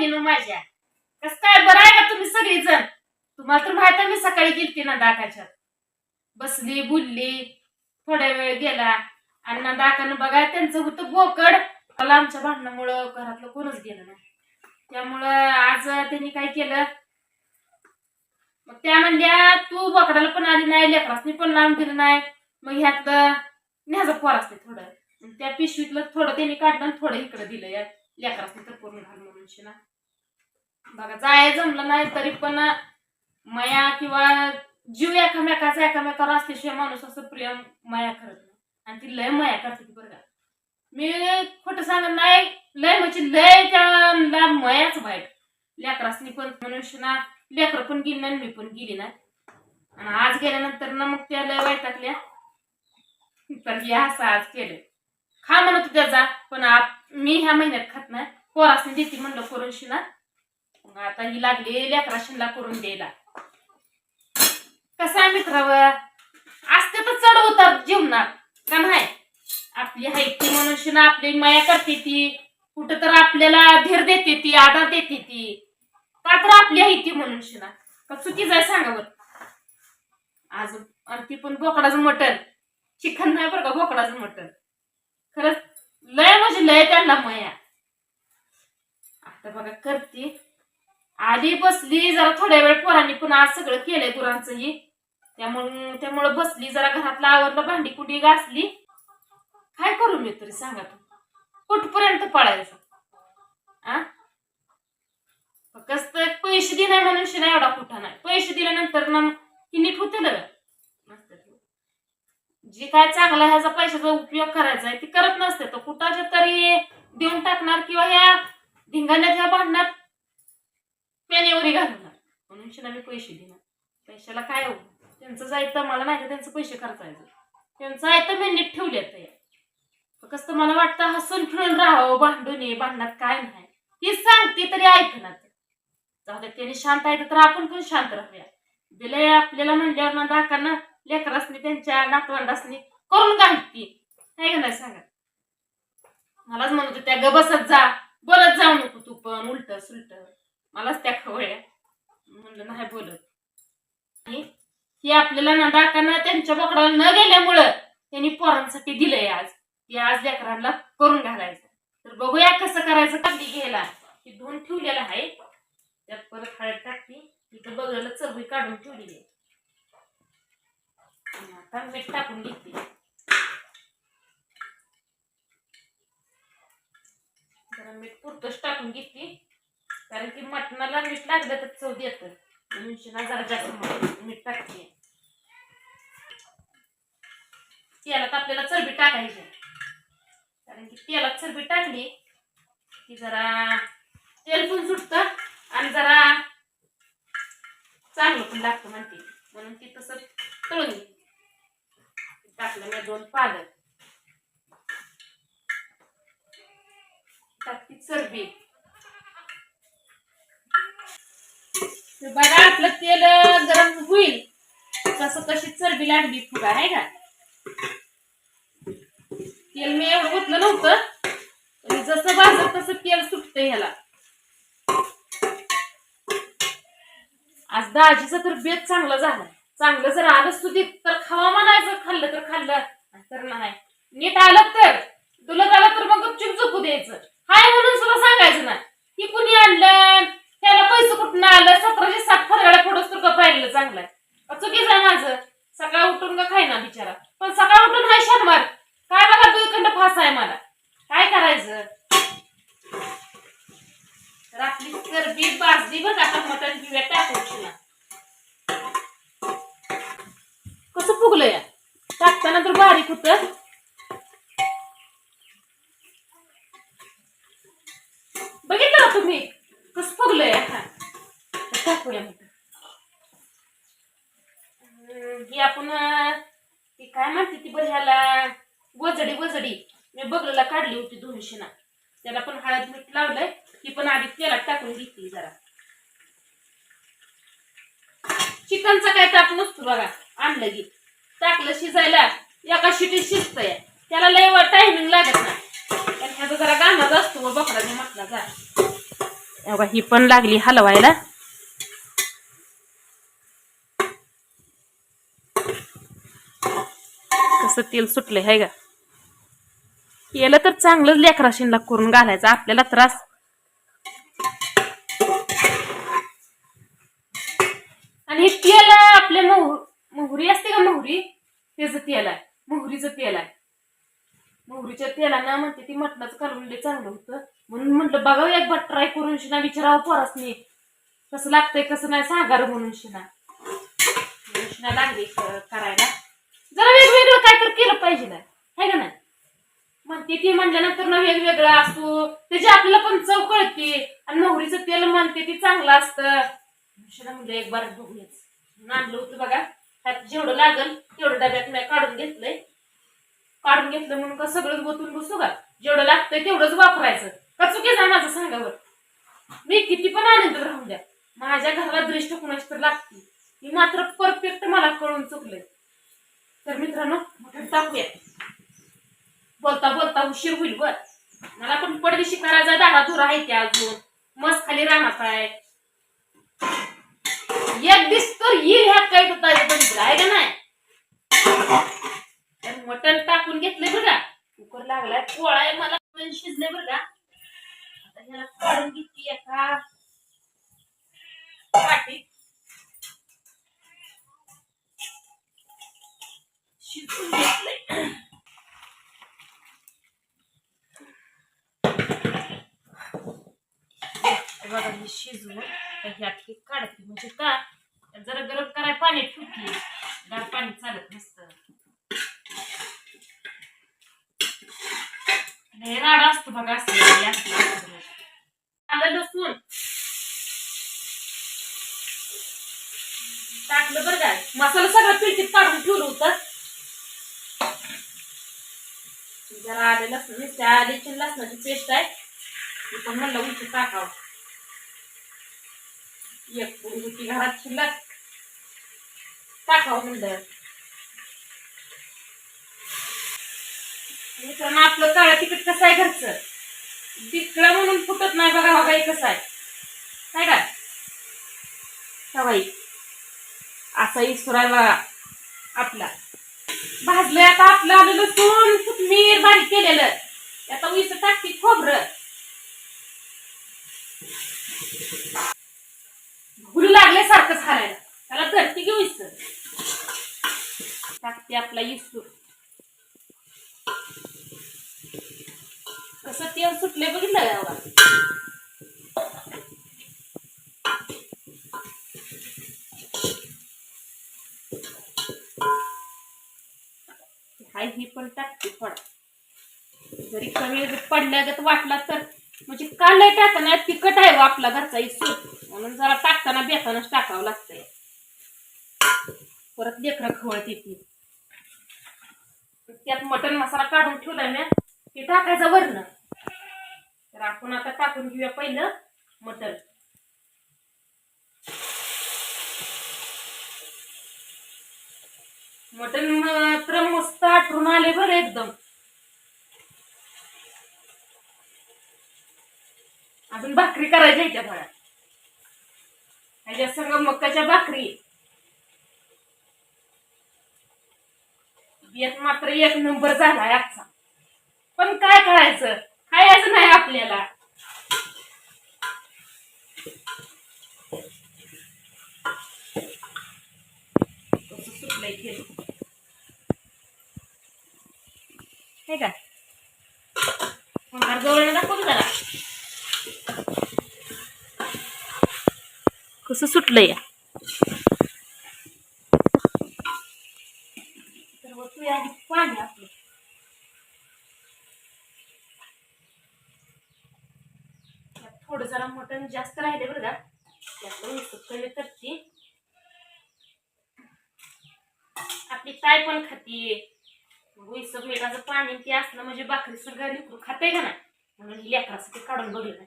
बहिणीनं माझ्या. कस काय बरं आहे का तुम्ही सगळेजण? तुम्हाला तर माहीत मी सकाळी गेलते ना दाकाच्यात बसली बोलली थोड्या वेळ गेला. आणि ना दाकानं बघा त्यांचं होतं बोकड. मला आमच्या भांडणामुळं घरातलं कोणच गेलं नाही. त्यामुळं आज त्यांनी काय केलं? मग त्या म्हणल्या तू बोकडाला पण आली नाही लेकरासनी पण लावून दिलं नाही. मग ह्यातलं न्याचं पोर असते थोडं. त्या पिशवीतलं थोडं त्यांनी काढलं आणि थोडं इकडं दिलं या लेकरासनी तर करून घाल म्हणून ना बघा जाय जमलं नाही तरी पण माया किंवा जीव एकामेकाचा एकामेकावर असल्याशिवाय माणूस असं प्रेम माया करत नाही. आणि ती लय माया करते ती बरं का. मी खोटं सांगत नाही लय म्हणजे लय त्याला मायाच वाईट. लेकरासनी पण मनुष्यना लेकर पण गेली नाही मी पण गेली ना आणि आज गेल्यानंतर ना मग त्या लय वाईट टाकल्या तर या असं आज केलं खा म्हणत होत्या जा पण मी ह्या महिन्यात खात नाही. पोरासनी देते म्हणलं करून शिना मग आता ही लागली लेकरा शिनला करून द्यायला. कसा आहे असते तर चढ उतार जीवनात का नाही? आपली हायती मनुष्य ना आपली माया करते ती. कुठं तर आपल्याला धीर देते ती आधार देते ती. का तर आपली हायती मनुष्य ना? का चुकी जाय सांगा बरं? आज आणि ती पण बोकडाचं मटण. चिकन नाही बरं का बोकडाचं मटण. खरंच लय म्हणजे लय त्यांना माया. आता बघा करते. आधी बसली जरा थोड्या वेळ पोरांनी पण आज सगळं केलंय गुरांचंही त्यामुळं त्यामुळं बसली जरा घरातलं आवरलं भांडी कुठी घासली. काय करू मी तरी सांगा तू? कुठपर्यंत पळायचं? आ? फक्त पैसे दिले म्हणून शिना एवढा कुठा नाही. पैसे दिल्यानंतर ना की नीट होते जे काय चांगला ह्याचा पैशाचा उपयोग करायचा आहे ते करत नसते. तर कुठाच्या तरी देऊन टाकणार किंवा ह्या धिंगाण्यात ह्या भांडणात पेनेवरी घालणार. म्हणून मी पैसे देणार. पैशाला काय हो? त्यांचं जायचं मला नाही तर त्यांचं पैसे खर्चायचं. त्यांचं आहे तर मी नीट ठेवले कसं मला वाटतं हसून खेळून राहावं भांडून ये भांडणात काय नाही. ती सांगते तरी ऐकणार जाऊ त्याने शांत आहे तर आपण पण शांत राहूया. दिले आपल्याला म्हणल्यावर ना दाकांना लेकरासनी त्यांच्या नातवंडासनी करून घालती. काय का नाही सांगा मलाच म्हणत होत्या ग बसत जा बोलत जाऊ नको तू पण उलट सुलट. मलाच त्या खवळ्या. म्हणलं नाही बोलत. आणि आपल्याला ना दाकांना त्यांच्या बोकडाला न गेल्यामुळं त्यांनी पोरांसाठी दिलंय आज. ते आज लेकरांना करून घालायचं. तर बघूया कसं करायचं. कधी घ्यायला. ती धुवून ठेवलेलं आहे. त्यात परत हळद टाकली तिथं बघायला चरबी काढून ठेवलेली आहे. आता मीठ टाकून घेते. जरा मीठ पुरतच टाकून घेते. कारण की मटणाला मीठ लागलं तर चव येतं म्हणून जरा जास्त मीठ- टाकते. तेलात आपल्याला चरबी टाकायची. कारण की तेलात चरबी टाकली की जरा तेल पण सुटतं आणि जरा चांगलं पण लागतं म्हणते. म्हणून ती तसं तळून टाकलं मी दोन पालक टाकते चरबी. तर बघा आपलं तेल गरम होईल. तस कशी चरबी लागली फुगा आहे का? तेल मी एवढं होतलं नव्हतं जसं भाजत तसं तेल सुटतं ह्याला. आज दाजीचा तर बेत चांगला झाला. चांगलं जर आलं सुधीत तर खावा म्हणायचं. खाल्लं तर खाल्लं तर नाही. नीट आलं तर तुला आलं तर मग गपचूप झोपू द्यायचं हाय म्हणून सुद्धा सांगायचं ना की कुणी आणलं त्याला पैसे कुठून आलं सतराशे सात फरगाड्या फोडोस तर गप राहिलं चांगलं आहे. चुकीचं आहे माझं सकाळ उठून का खायना बिचारा पण सकाळ उठून हाय शनिवार काय बघा दुईखंड फास आहे मला काय करायचं तर आपली चरबी बाजली बघ आता मटण पिव्या टाकून ना कसं फुगलं या? टाकताना तर बारीक होत. बघितलं ना तुम्ही? कसं फुगलं या? हा. टाकूया मग ही आपण ती काय म्हणते ती बरं ह्याला वजडी वजडी मी बगलेला काढली होती दोनशे ना त्याला पण हळद मीठ लावलंय. ती पण आधी तेलात टाकून घेतली जरा. चिकनचा काय ताप नसतो बघा आणलं की. टाकलं शिजायला एका शिटीत शिजतंय. त्याला लय टायमिंग लागत नाही. पण ह्याचा जरा गाणाचा असतो मग बकराने म्हटला जा. बघा ही पण लागली हलवायला. कसं तेल सुटलंय हाय का? केलं तर चांगलंच लेकराशीनला करून घालायचं. आपल्याला त्रास. आणि हे तेल आपल्या मोह मोहरी असते का मोहरी? त्याचं तेल आहे. मोहरीचं तेल आहे. मोहरीच्या तेलानं म्हणते ती मटणाचं कालवण लय चांगलं होतं. म्हणून म्हटलं बघावं हो, एक बार ट्राय करून शिना विचारावं परसनी. कसं लागतंय कसं नाही सांगार म्हणून शिना. म्हणून शिना लागली करायला. जरा वेगवेगळं काय तर केलं पाहिजे ना. है का नाही? म्हणते ती म्हणल्यानंतर ना वेगवेगळा असतो त्याची आपल्याला पण चव कळते आणि मोहरीचं तेल म्हणते ती चांगलं असतं. म्हणलं एक बार बघूयाच आणलं होतं बघा. त्यात जेवढं लागल तेवढं डब्यात मी काढून घेतलंय. काढून घेतलं म्हणून का सगळं गोतून बसू का? जेवढं लागतंय तेवढंच वापरायचं. का चुकीचं जा माझं सांगावर मी किती पण आनंद राहून द्या. माझ्या घराला दृष्ट कुणाची तर लागते. ही मात्र परफेक्ट मला कळून चुकलंय. तर मित्रांनो मटण टाकूया. बोलता बोलता उशीर होईल बर मला पण पडदिशी करायचा दारा धुरा आहे की अजून. मस्त खाली राहणार आहे एक दिस तर येईल ह्या काय होता आहे का नाही? तर मटण टाकून घेतलंय का? कुकर लागलाय पोळा आहे मला पण बरं का? आता ह्याला काढून घेतली एका पाठीत शिजवून तर ह्यात हे काढते. म्हणजे का जरा गरम कराय पाणी ठेवते. गार पाणी चालत नसतं. नाही राड असतो बघा असं आलं लसूण. टाकलं बरं काय मसाला सगळं पिळकीत काढून ठेवलं होतं. जरा आले लसूण त्या आल्याची लसणाची पेस्ट आहे. ती पण म्हणलं उंची टाकावं. एक पुडी होती घरात शिल्लक टाकावं म्हणलं. मित्रांनो आपलं काळं तिकीट कसं आहे घरचं? तिकडं म्हणून फुटत नाही बघा बघा हे कसं आहे. काय का सवाई असा इसुरा बघा आपला. भाजलं आता आपलं आलेलं लसूण कोथमीर बारीक केलेलं? आता उईस टाकते खोबरं. गुलू लागले त्याला धरती घेऊ इस टाकते आपला इसूर कसं तेल सुटले बघितलं का एवढा हाय ही पण टाकते थोडा. जरी कमी पडल्यागत वाटला तर. म्हणजे काल टाकताना तिखट आहे हो आपला घरचा इसूर म्हणून जरा टाकताना बेतानच टाकावं लागतंय. परत लेकरं खवळत येते त्यात मटण मसाला काढून ठेवलाय ना ते टाकायचं वरण तर आपण आता टाकून घेऊया पहिलं मटण. मटण मात्र मस्त आठवून आले बरं एकदम. अजून भाकरी करायच्या त्या फळ्या ह्याच्या संग मक्काच्या भाकरी. एक मात्र एक नंबर झालाय आजचा. पण काय करायचं? खायचं नाही आपल्याला. सुटलंय हे का? मग जवळ दाखवतो जरा? कसं सुटलं या तर पाणी आपलं. थोडं जरा मटण जास्त राहिले बरं का. त्यातलं तर कमी आपली ताय पण खाते. उईस मिठाचं पाणी ते असलं म्हणजे भाकरी सगळं लिकरू खाते का ना म्हणून लेकरासाठी काढून बघितलं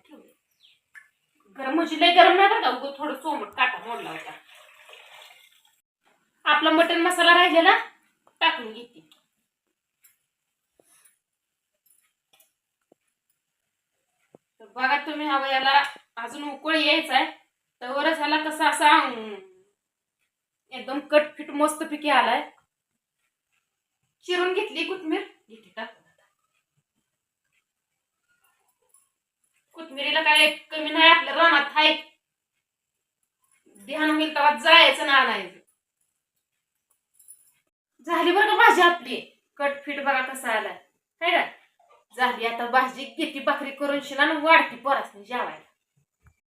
गरम म्हणजे लय गरम नाही बरं का? उगं थोडं चोमट काटा मोडला होता. आपला मटन मसाला राहिलेला टाकून घेते. तर बघा तुम्ही हवं याला अजून उकळ यायचाय तर ह्याला कसा असा एकदम कट फिट मस्त पिकी आलाय. चिरून घेतली कोथमीर घेते टाकून मिरीला काय कमी नाही आपल्या रानात हाय ध्यान होईल तेव्हा जायचं ना आणायचं. झाली बरं का भाजी आपली. कट फिट बघा कसा आलाय. काय का? झाली आता भाजी किती भाकरी करून शिला ना वाढती परत जेवायला.